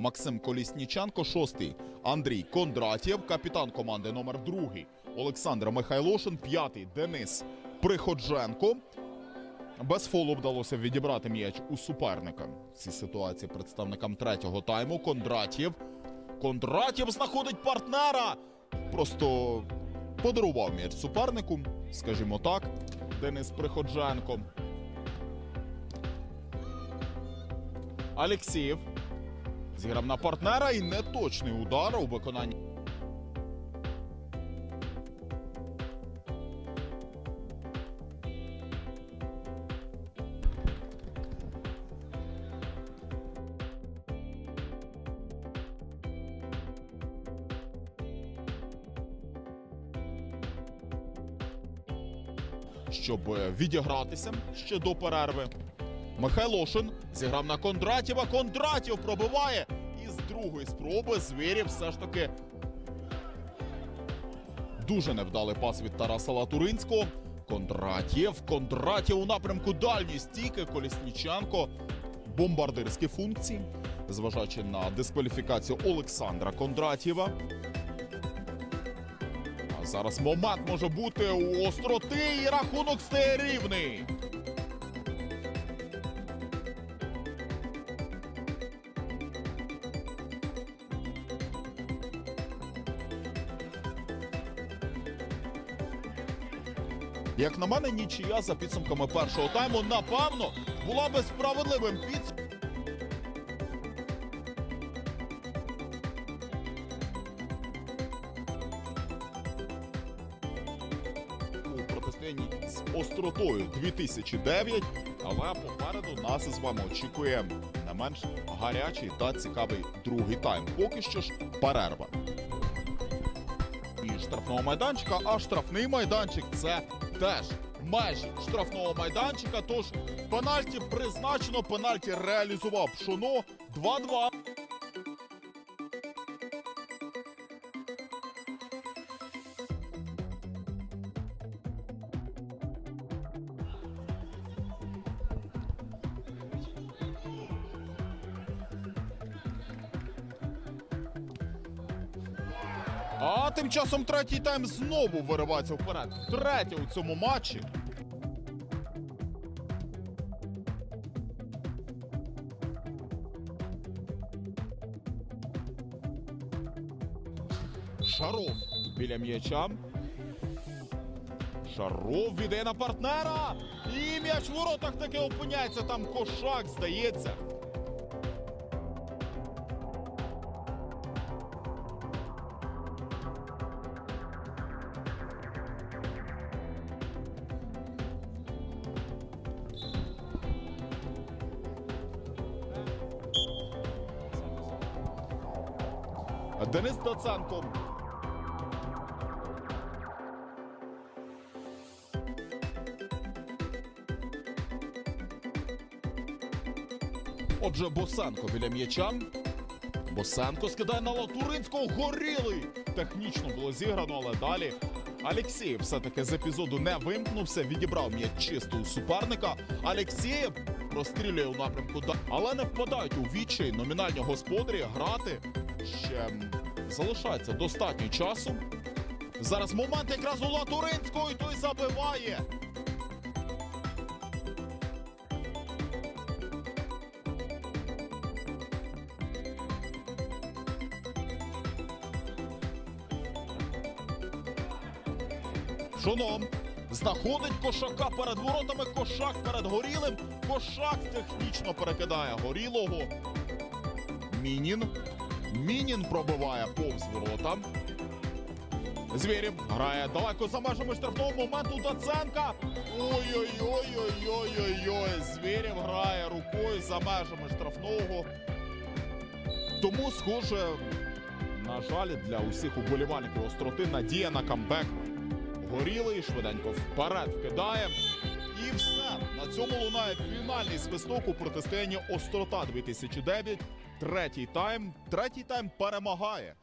Максим Колісніченко, шостий. Андрій Кондратєв, капітан команди номер другий. Олександр Михайлошин, п'ятий. Денис Приходженко. Без фолу вдалося відібрати м'яч у суперника. В цій ситуації представникам третього тайму Кондратєв. Кондратєв знаходить партнера. Просто подарував м'яч супернику, скажімо так. Денис Приходженко. Алексєєв. Зіграв на партнера і неточний удар у виконанні. Щоб е, відігратися ще до перерви. Михайлошин зіграв на Кондратєва. Кондратєв пробиває. І з другої спроби звірів все ж таки дуже невдалий пас від Тараса Латуринського. Кондратєв. Кондратєв у напрямку дальньої стійки. Колісніченко. Бомбардирські функції. Зважаючи на дискваліфікацію Олександра Кондратєва. А зараз момент може бути у остроти і рахунок стає рівний. Як на мене, нічия за підсумками першого тайму, напевно, була би справедливим підсумком. У протистоянні з остротою 2009, але попереду нас із вами очікує не менш гарячий та цікавий другий тайм. Поки що ж перерва і штрафного майданчика, а штрафний майданчик це теж межі штрафного майданчика. Тож пенальті призначено, пенальті реалізував Пшоно 2-2. А тим часом третій тайм знову виривається вперед. Третє у цьому матчі. Шаров біля м'яча. Шаров віде на партнера. І м'яч в воротах таки опиняється. Там кошак, здається. Денис Доценко. Отже, Босенко біля м'яча. Босенко скидає на Латуринського. Горілий. Технічно було зіграно, але далі. Алексєєв все-таки з епізоду не вимкнувся, відібрав м'яч чисто у суперника. Алексєєв прострілює у напрямку, але не впадають у відчай номінальні господарі грати ще залишається достатньо часу. Зараз момент якраз у Латуринського, і той забиває. Шоном знаходить кошака перед воротами. Кошак перед горілим. Кошак технічно перекидає горілого. Мінін. Мінін пробиває повз ворота. Звірів грає далеко за межами штрафного моменту Доценка. Ой-ой-ой-ой-ой-ой-ой. Звірів грає рукою за межами штрафного. Тому, схоже, На жаль, для усіх уболівальників остроти надія на камбек. Горілий швиденько вперед вкидає. І все. На цьому лунає фінальний свисток у протистоянні Острота 2009. Третій тайм. Третій тайм перемагає.